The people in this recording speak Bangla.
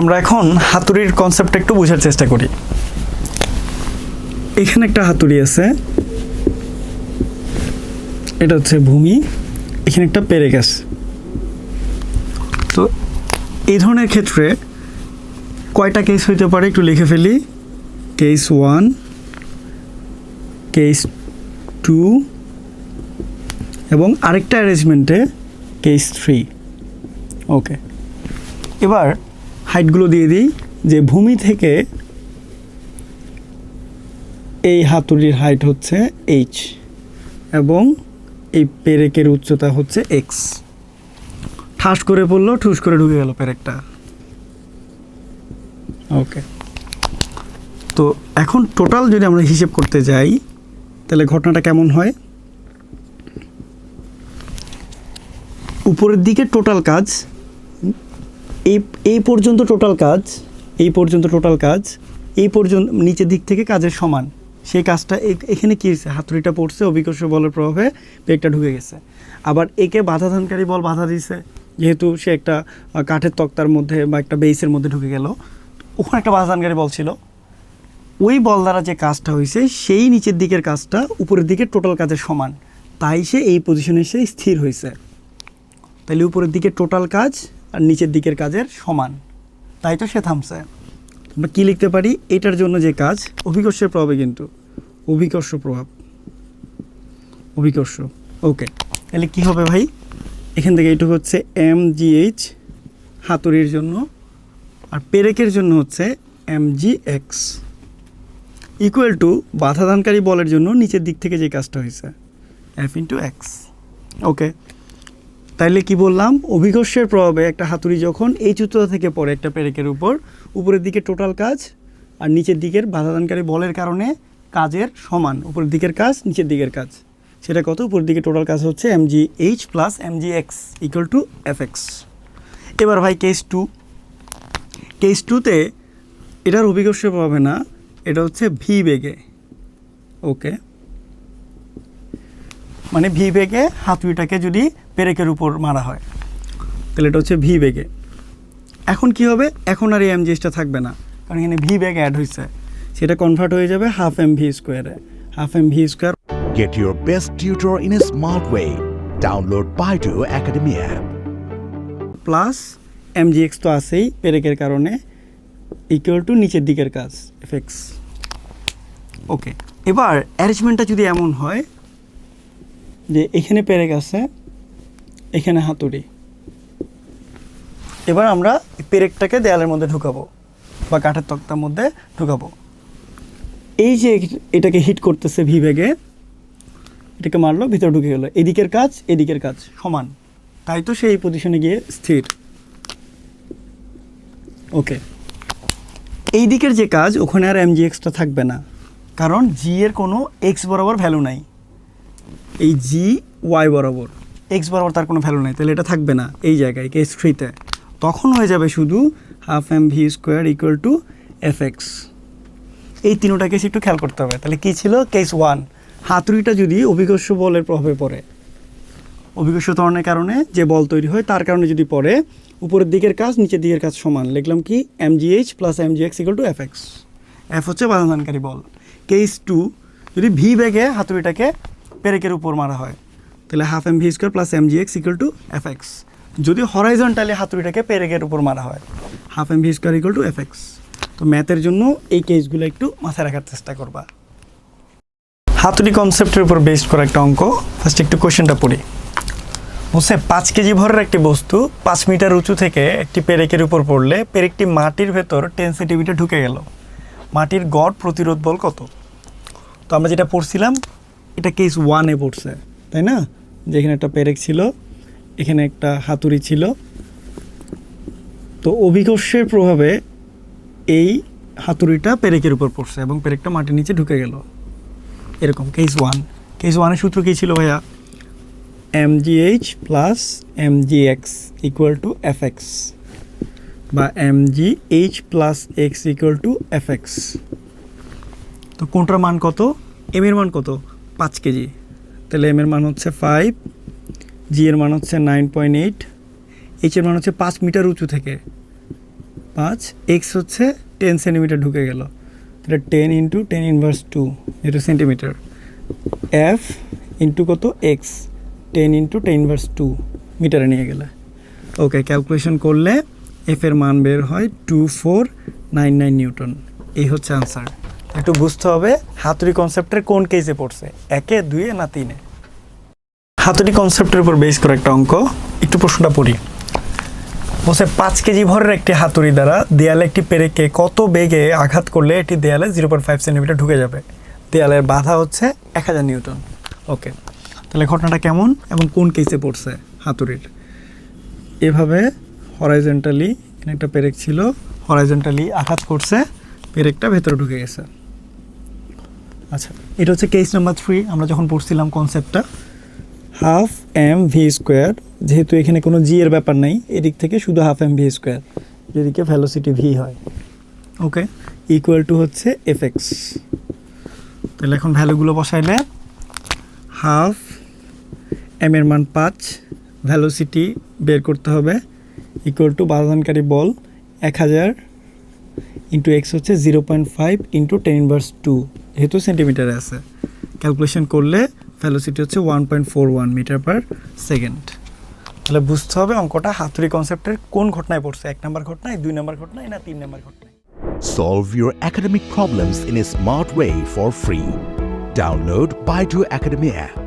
আমরা এখন হাতুড়ির কনসেপ্টটা একটু বোঝার চেষ্টা করি। এখানে একটা হাতুড়ি আছে। এটা হচ্ছে ভূমি, এখানে একটা পেরেক আছে তো এই ধরনের ক্ষেত্রে কয়টা কেস হইতে পারে একটু লিখে ফেলি। কেস ওয়ান কেস টু এবং আরেকটা অ্যারেঞ্জমেন্টে কেস থ্রি ওকে এবার হাইটগুলো দিয়ে দিই, যে ভূমি থেকে এই হাতুড়ির হাইট হচ্ছে এইচ এবং এই পেরেকের উচ্চতা হচ্ছে এক্স ঠাস করে পড়ল, ঠুস করে ঢুকে গেল পেরেকটা। ওকে তো এখন টোটাল যদি আমরা হিসেব করতে যাই, তাহলে ঘটনাটা কেমন হয়? উপরের দিকে টোটাল কাজ এই এই পর্যন্ত টোটাল কাজ, এই পর্যন্ত টোটাল কাজ, এই পর্যন্ত নিচের দিক থেকে কাজের সমান। সেই কাজটা এখানে কী হয়েছে? হাতুড়িটা পড়ছে, অভিকর্ষ বলের প্রভাবে পেকটা ঢুকে গেছে। আবার একে বাধাদানকারী বল বাধা দিয়েছে, যেহেতু সে একটা কাঠের তক্তার মধ্যে বা একটা বেইসের মধ্যে ঢুকে গেল। ওখানে একটা বাধাদানকারী বল ছিল। ওই বল দ্বারা যে কাজটা হয়েছে, সেই নিচের দিকের কাজটা উপরের দিকে টোটাল কাজের সমান। তাই সে এই পজিশনে সে স্থির হয়েছে। তাহলে উপরের দিকে টোটাল কাজ আর নিচের দিকের কাজের সমান। তাই তো সে থামছে। আমরা কী লিখতে পারি? এটার জন্য যে কাজ, অভিকর্ষের প্রভাবে কিন্তু, অভিকর্ষ প্রভাব। অভিকর্ষ, ওকে। তাহলে কী হবে ভাই? এখান থেকে এইটুকু হচ্ছে এম জি এইচ হাতুড়ির জন্য, আর পেরেকের জন্য হচ্ছে M G X equal to বাধাদানকারী বলের জন্য নিচের দিক থেকে যে কাজটা হয়েছে এফ ইন্টু এক্স ওকে। তাইলে কি বললাম? অভিকর্ষের প্রভাবে একটা হাতুড়ি যখন এই চুত্রতা থেকে পড়ে একটা পেরেকের উপর, উপরের দিকে টোটাল কাজ আর নিচের দিকের বাধাদানকারী বলের কারণে কাজের সমান। উপরের দিকের কাজ, নিচের দিকের কাজ। সেটা কত? উপরের দিকে টোটাল কাজ হচ্ছে M G H plus M G X equal to F X এবার ভাই কেস টু কেস টুতে এটার অভিকর্ষের প্রভাবে না, এটা হচ্ছে ভি বেগে। ওকে মানে ভি বেগে হাতুড়িটাকে যদি পেরেকের উপর মারা হয়। তাহলে এটা হচ্ছে ভি বেগে। এখন কি হবে? এখন আর এই এম জিএসটা থাকবে না। কারণ এখানে ভি বেগ অ্যাড হয়েছে সেটা কনভার্ট হয়ে যাবে হাফ এম ভি স্কোয়ারে half M V square Get your best tutor in a smart way. Download Baidu Academy app. Plus M G X তো আছেই পেরেকের কারণে। ইকুয়াল টু নিচের দিকের কাজ এফেক্স ওকে এবার অ্যারেঞ্জমেন্টটা যদি এমন হয় যে এখানে পেরেক আছে, এখানে হাতুড়ি। এবার আমরা পেরেকটাকে দেয়ালের মধ্যে ঢুকাবো, বা কাঠের তক্তার মধ্যে ঢুকাবো। এই যে এটাকে হিট করতেছে ভি বেগে, এটাকে মারলো, ভিতরে ঢুকে গেলো। এদিকের কাজ এদিকের কাজ, সমান। তাই তো সেই পজিশনে গিয়ে স্থির। ওকে এই দিকের যে কাজ, ওখানে আর এমজি এক্সটা থাকবে না। কারণ জি এর কোনো এক্স বরাবর ভ্যালু নাই। এই জি, ওয়াই বরাবর। এক্স বরাবর তার কোনো ভ্যালু নেই, তাহলে এটা থাকবে না এই জায়গায় কেস থ্রিতে তখন হয়ে যাবে শুধু half M V square equal to F X এই তিনোটা কেস একটু খেয়াল করতে হবে। তাহলে কী ছিল? কেস ওয়ান হাতুড়িটা যদি অভিকর্ষ বলের প্রভাবে পড়ে, অভিকর্ষ ত্বরণের কারণে যে বল তৈরি হয়, তার কারণে যদি পড়ে, উপরের দিকের কাজ নিচের দিকের কাজ সমান। লিখলাম কি? M G H plus M G X equal to F X F হচ্ছে বাধাদানকারী বল। কেস টু যদি ভি ব্যাগে হাতুড়িটাকে পেরেকের উপর মারা হয়। তাহলে half M V square plus M G X equal to F X যদি হরাইজন্টালি হাতুড়িটাকে পেরেকের উপর মারা হয় half M V square equal to F X তো ম্যাথের জন্য এই কেসগুলো একটু মাথায় রাখার চেষ্টা করবা। হাতুড়ি কনসেপ্টের উপর বেসড করা একটা অঙ্ক। ফার্স্ট একটু কোয়েশ্চেনটা পড়ি। বলছে, পাঁচ কেজি ভরের একটি বস্তু পাঁচ মিটার উঁচু থেকে একটি পেরেকের উপর পড়লে পেরেকটি মাটির ভেতর টেন সেন্টিমিটার ঢুকে গেল। মাটির গড় প্রতিরোধ বল কত? তো আমরা যেটা পড়ছিলাম এটা কেস ওয়ানে পড়ছে, তাই না? যেখানে একটা পেরেক ছিল, এখানে একটা হাতুড়ি ছিল। তো অভিকর্ষের প্রভাবে এই হাতুড়িটা পেরেকের উপর পড়ছে এবং পেরেকটা মাটির নিচে ঢুকে গেল। এরকম কেস ওয়ান কেস ওয়ানের সূত্র কী ছিল ভাইয়া? M G H plus M G X equal to F X বা M G H plus X equal to F X তো কোনটার মান কত? এম এর মান কত? পাঁচ কেজি। তাহলে এম এর মান হচ্ছে ফাইভ জি এর মান হচ্ছে নাইন পয়েন্ট এইট এইচ এর মান হচ্ছে পাঁচ মিটার উঁচু থেকে। পাঁচ এক্স হচ্ছে টেন সেন্টিমিটার ঢুকে গেল। তাহলে ten into ten inverse two যেটা সেন্টিমিটার এফ ইন্টু কত? X ten into ten inverse two মিটারে নিয়ে গেলে। ওকে ক্যালকুলেশন করলে এফ এর মান বের হয় two four nine nine newton এই হচ্ছে আনসার একটু বুঝতে হবে হাতুড়ি কনসেপ্টের কোন কেসে পড়ছে। একে, দুয়ে না তিনে? হাতুড়ি কনসেপ্টের উপর বেস করে একটা অঙ্ক। একটু প্রশ্নটা পড়ি। বলছে, পাঁচ কেজি ভরের একটি হাতুড়ি দ্বারা দেয়ালে একটি পেরেকে কত বেগে আঘাত করলে এটি দেয়ালে জিরো পয়েন্ট ফাইভ সেন্টিমিটার ঢুকে যাবে? দেয়ালের বাধা হচ্ছে এক হাজার নিউটন। ওকে, তাহলে ঘটনাটা কেমন এবং কোন কেসে পড়ছে হাতুড়ির? এভাবে হরাইজেন্টালি একটা পেরেক ছিল হরাইজেন্টালি আঘাত করছে, পেরেকটা ভেতরে ঢুকে গেছে। আচ্ছা এটা হচ্ছে কেস নাম্বার থ্রি আমরা যখন পড়ছিলাম কনসেপ্টটা হাফ এম ভি স্কোয়ার যেহেতু এখানে কোনো জি এর ব্যাপার নাই, এদিক থেকে শুধু হাফ এম ভি স্কোয়ার যেদিকে ভ্যালোসিটি ভি হয়। ওকে ইকুয়াল টু হচ্ছে এফ এক্স তাহলে এখন ভ্যালুগুলো বসাইলে হাফ এম এর মান পাঁচ ভ্যালোসিটি বের করতে হবে ইকুয়াল টু বাধানকারী বল এক হাজার ইন্টু এক্স হচ্ছে zero point five into ten inverse two যেহেতু সেন্টিমিটারে আছে ক্যালকুলেশন করলে ভ্যালোসিটি হচ্ছে one point four one metre per second তাহলে বুঝতে হবে অঙ্কটা হাতুড়ি কনসেপ্টের কোন ঘটনায় পড়ছে, এক নম্বর ঘটনায়, দুই নম্বর ঘটনায় না তিন নম্বর ঘটনায় Solve your academic problems in a smart way for free. Download Baidu Academy app.